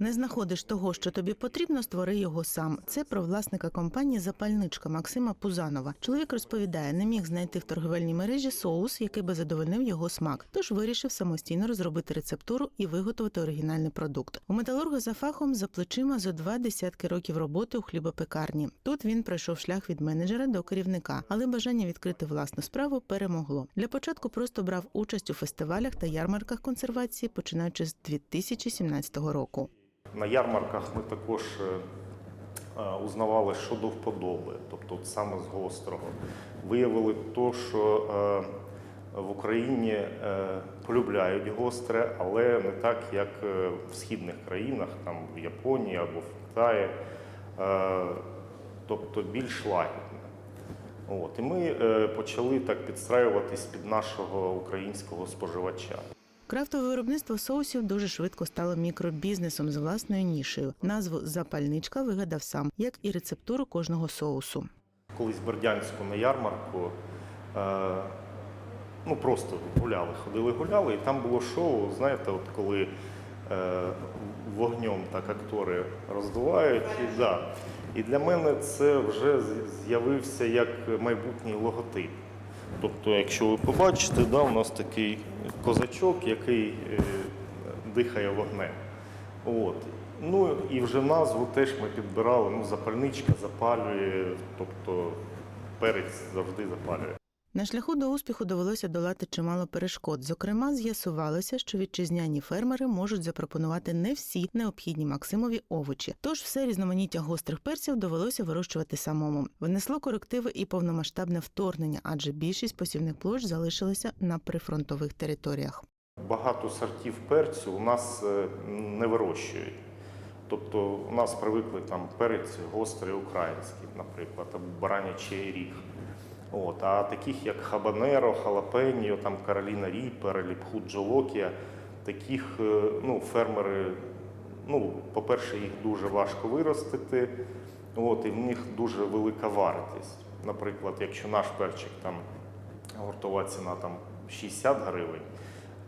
Не знаходиш того, що тобі потрібно, створи його сам. Це про власника компанії Запальничка Максима Пузанова. Чоловік розповідає, не міг знайти в торговельній мережі соус, який би задовольнив його смак, тож вирішив самостійно розробити рецептуру і виготовити оригінальний продукт. У металурга за фахом за плечима зо два десятки років роботи у хлібопекарні. Тут він пройшов шлях від менеджера до керівника, але бажання відкрити власну справу перемогло. Для початку просто брав участь у фестивалях та ярмарках консервації, починаючи з 2017 року. На ярмарках ми також е, е, узнавали, що до вподоби, тобто саме з гострого. Виявили то, що е, в Україні полюбляють гостре, але не так, як в східних країнах, там в Японії або в Китаї, тобто більш лагідне. От, і ми почали так підстраюватись під нашого українського споживача. Крафтове виробництво соусів дуже швидко стало мікробізнесом з власною нішею. Назву запальничка вигадав сам, як і рецептуру кожного соусу. Колись в Бердянську на ярмарку е, ну просто гуляли, ходили, гуляли, і там було шоу, знаєте, от коли е, вогнем так актори роздувають. І, да. і для мене це вже з'явився як майбутній логотип. Тобто, якщо ви побачите, да, у нас такий козачок, який е, дихає вогнем. От. Ну і вже назву теж ми підбирали. Ну, запальничка запалює, тобто перець завжди запалює. На шляху до успіху довелося долати чимало перешкод. Зокрема, з'ясувалося, що вітчизняні фермери можуть запропонувати не всі необхідні Максимові овочі. Тож все різноманіття гострих перців довелося вирощувати самому. Внесло корективи і повномасштабне вторгнення, адже більшість посівних площ залишилися на прифронтових територіях. Багато сортів перцю у нас е, не вирощують. Тобто у нас привикли там перець гострий український, наприклад, або баранячий ріг. От, а таких як хабанеро, халапеньо, там Кароліна Ріпер, Ліпхуд Джолокія, таких е, ну, фермери, ну, по-перше, їх дуже важко виростити, от, і в них дуже велика вартість. Наприклад, якщо наш перчик там гуртова ціна там 60 гривень,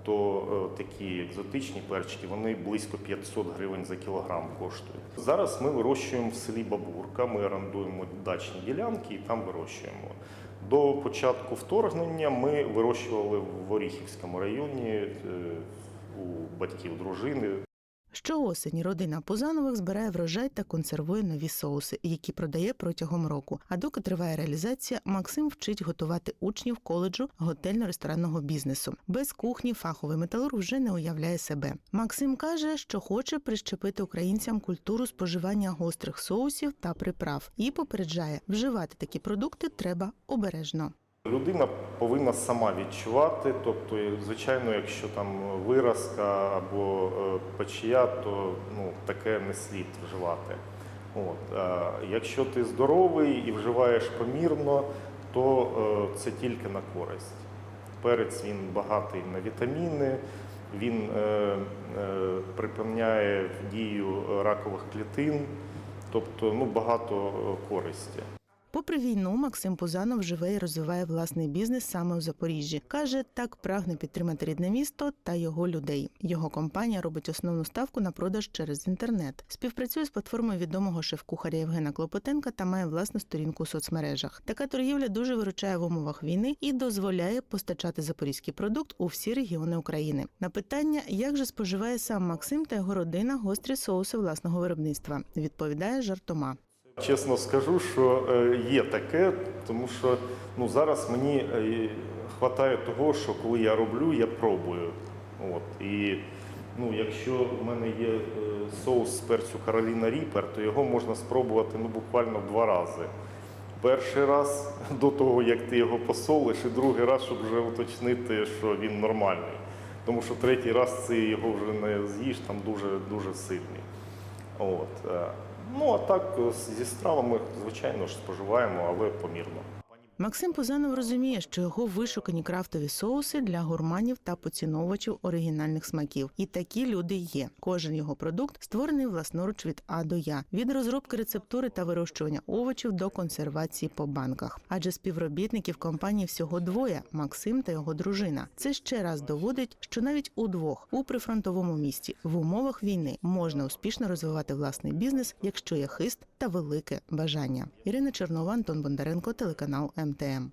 то е, такі екзотичні перчики вони близько 500 гривень за кілограм коштують. Зараз ми вирощуємо в селі Бабурка, ми орендуємо дачні ділянки і там вирощуємо. До початку вторгнення ми вирощували в Оріхівському районі е, у батьків дружини. Щоосені родина Пузанових збирає врожай та консервує нові соуси, які продає протягом року. А доки триває реалізація, Максим вчить готувати учнів коледжу готельно-ресторанного бізнесу. Без кухні фаховий металург вже не уявляє себе. Максим каже, що хоче прищепити українцям культуру споживання гострих соусів та приправ і попереджає, вживати такі продукти треба обережно. Людина повинна сама відчувати, тобто, звичайно, якщо там виразка або е, печія, то ну, таке не слід вживати. От. А якщо ти здоровий і вживаєш помірно, то е, це тільки на користь. Перець він багатий на вітаміни, він е, е, припиняє дію ракових клітин, тобто ну, багато е, користі. Попри війну, Максим Пузанов живе і розвиває власний бізнес саме у Запоріжжі. Каже, так прагне підтримати рідне місто та його людей. Його компанія робить основну ставку на продаж через інтернет. Співпрацює з платформою відомого шеф-кухаря Євгена Клопотенка та має власну сторінку у соцмережах. Така торгівля дуже виручає в умовах війни і дозволяє постачати запорізький продукт у всі регіони України. На питання, як же споживає сам Максим та його родина гострі соуси власного виробництва, відповідає жартома. Чесно скажу, що е, є таке, тому що ну, зараз мені е, вистачає того, що коли я роблю, я пробую. От. І ну, якщо в мене є е, соус з перцю Кароліна Ріпер, то його можна спробувати ну, буквально два рази. Перший раз до того, як ти його посолиш, і другий раз, щоб вже уточнити, що він нормальний. Тому що третій раз ти його вже не з'їш, там дуже, дуже сильний. От. е. Ну а так е, зі стравами, звичайно ж, споживаємо, але помірно. Максим Пузанов розуміє, що його вишукані крафтові соуси для гурманів та поціновувачів оригінальних смаків. І такі люди є. Кожен його продукт створений власноруч від А до Я, від розробки рецептури та вирощування овочів до консервації по банках. Адже співробітників компанії всього двоє Максим та його дружина. Це ще раз доводить, що навіть удвох у прифронтовому місті в умовах війни можна успішно розвивати власний бізнес, якщо є хист та велике бажання. Ірина Чернова, Антон Бондаренко, телеканал them.